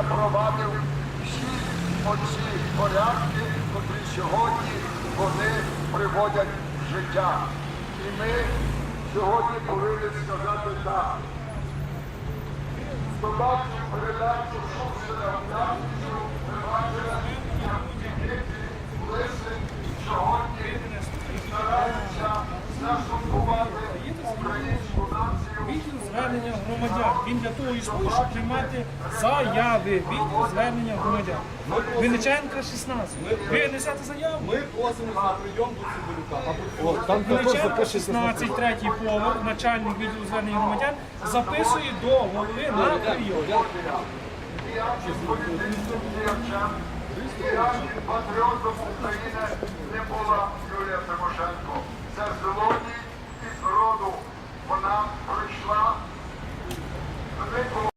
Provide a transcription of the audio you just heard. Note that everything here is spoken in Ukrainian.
запровадив всі оці порядки, котрі сьогодні вони приводять в життя. І ми сьогодні повинні сказати так. Побачив передачу Шукшина в п'ятницю, ми бачили, як діти, лиси сьогодні стараються заштовхувати громадян. Він для того існує, щоб приймати заяви. Відділ звернення громадян. Винниченка 16. Ви несете заяву? Ми просимо на прийом до також Винниченка 16, третій поверх, начальник відділу звернення громадян, записує до голови на прийом. патріотом України не була Юлія Тимошенко.